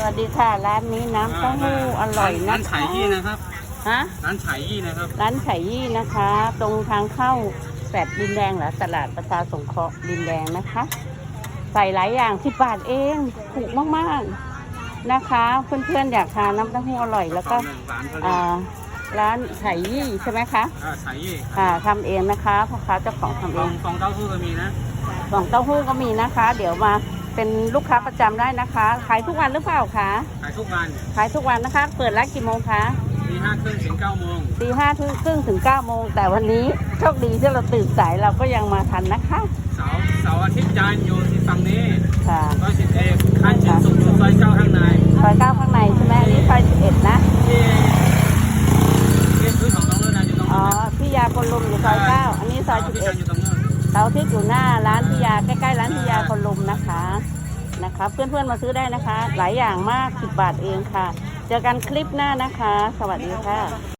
สวัสดีค่ะร้านนี้น้ำเต้าหู้อร่อยร้านะนคะไฉยี่นะครับ ฮะ ร้านไฉยี่นะครับ ร้านไข่ยี่นะคะ ตรงทางเข้าแฟดดินแดงเหรอตลาดประชาสงเคราะห์ดินแดงนะคะ ใส่หลายอย่างสิบบาทเองถูกมากๆนะคะ เพื่อนๆอยากทานน้ำเต้าหู้อร่อย แล้วก็ร้านเขาอ่าร้านไข่ยี่ใช่ไหมคะอ่าไฉยี่ค่ะทำเองนะคะพ่อค้าเจ้าของทำฟเอองงฟองเต้าหู้ก็มีนะกล่องเต้าหู้ก็มีนะคะ เดี๋ยวมา เป็นลูกค้าประจำได้นะคะ ขายทุกวันหรือเปล่าคะ ขายทุกวันขายทุกวันนะคะ เปิดร้านกี่โมงคะตีห้าครึ่งถึงเก้าโมงตีห้าครึ่งถึงเก้าโมง แต่วันนี้โชคดีที่เราตื่นสายเราก็ยังมาทันนะคะ เสาร์เสาร์อาทิตย์จานอยู่ที่ฝั่งนี้ค่ะร้อยสิบเอ็ดขั้นชินสุดซอยเก้าข้างในซอยเก้าข้างในใช่ไหมอันนี้ซอยสิบเอ็ดนะ ที่ที่พื้นของน้องเลิศนะอยู่ตรงอ๋อ นู้นนะพี่ยาคนลุมอยู่ซอยเก้าอันนี้ซอยสิบที่เอ็จาดนอยู่ตรงนู้นเสาร์อาที่อยู่หน้าร้านพี่ยาใกล้ๆร้านพี่ยาคนลุมนะ คะนะคะเพื่อนๆมาซื้อได้นะคะ หลายอย่างมากสิบบาทเองค่ะ เจอกันคลิปหน้านะคะ สวัสดีค่ะ